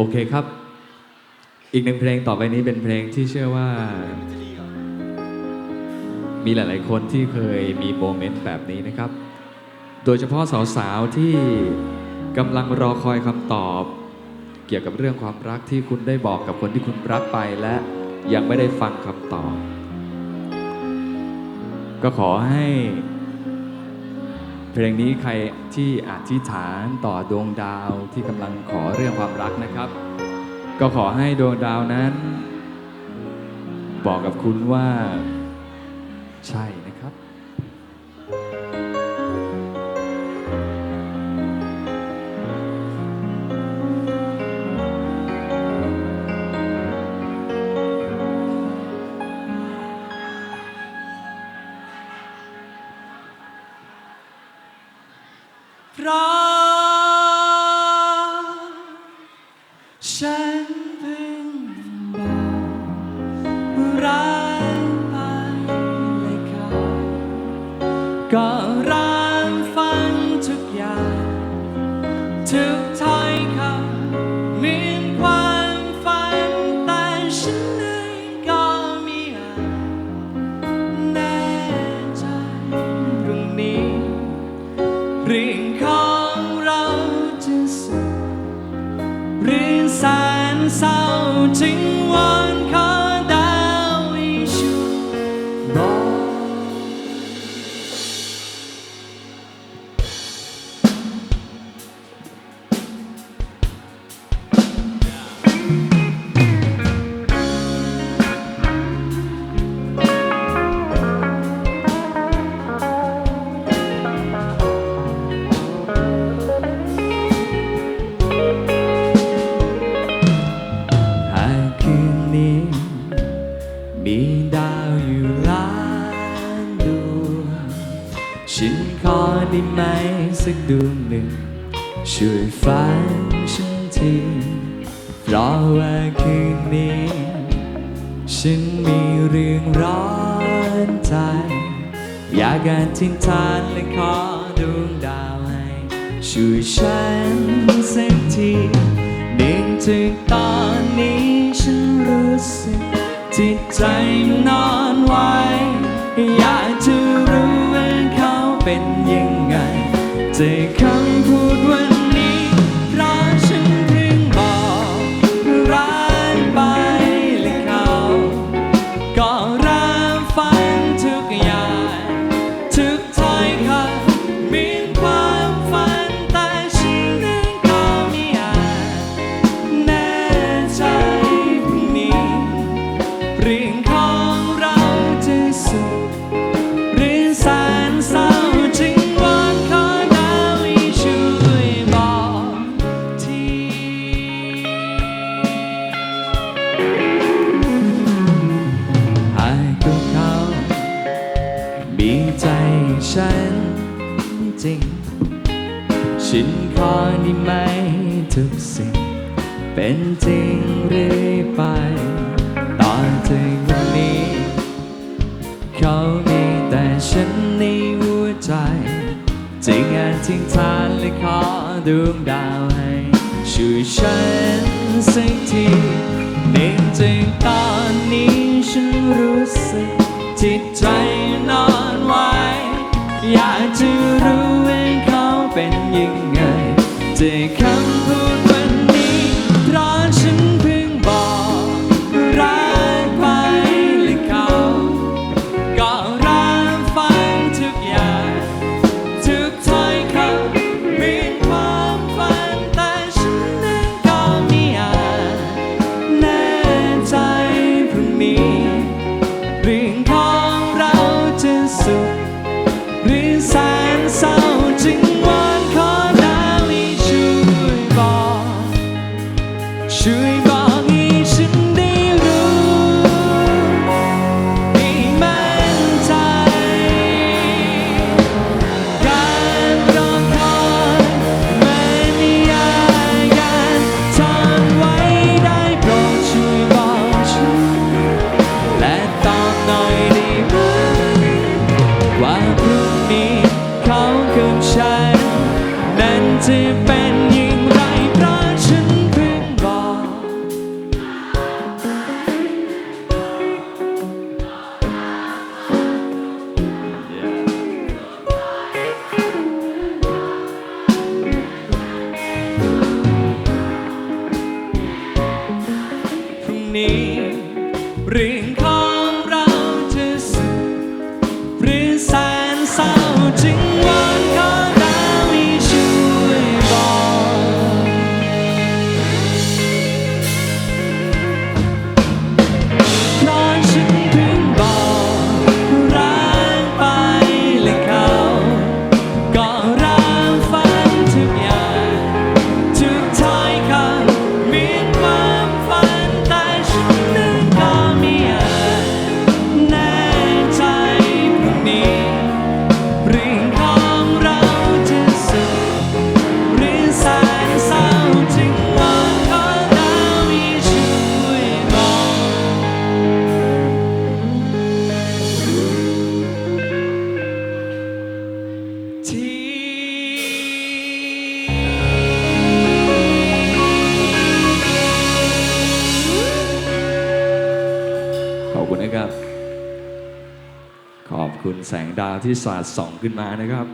โอเคครับ อีกหนึ่งเพลงต่อไปนี้เป็นเพลงที่เชื่อว่า มีหลาย ๆ คนที่เคยมีโมเมนต์แบบนี้นะครับ โดยเฉพาะสาว ๆ ที่กำลังรอคอยคำตอบ เกี่ยวกับเรื่องความรักที่คุณได้บอกกับคนที่คุณรักไปและยังไม่ได้ฟังคำตอบ ก็ขอให้ เพลงนี้ใครที่อธิษฐานต่อดวงดาวที่กำลังขอเรื่องความรักนะครับ ก็ขอให้ดวงดาวนั้น บอกกับคุณว่า ใช่นะครับ ราะฉันเพิ่งบอกรักไปเลยค่ะก็รับฟังทุกอย่างทุกถ้อยคำ นเศ สักดวงหนึ่ง ช่วยฝันฉันทีเพราะว่าคืนนี้ ฉันมีเรื่องร้อนใจ อยากการทิ้งทานและขอดวงดาวให้ช่วยฉันสักทีเนื่องตอนนี้ฉันรู้สึกจิตใจมันนอนไหวอยากจะรู้ว่าเขาเป็นยังไง จากคำพูดวัน ฉันขอได้ไหมทุกสิ่ง เป็นจริงเรื่อยไป ตอนถึงวันนี้ เขามีแต่ฉันในหัวใจจึงอาจทิ้งทานและขอดวงดาวให้ช่วยฉันสักทีเนื่องจากตอนนี้ฉันรู้สึกจิตใจนอนไหวอยากจะรู้ จา แสงดาวที่สาดส่องขึ้นมานะครับ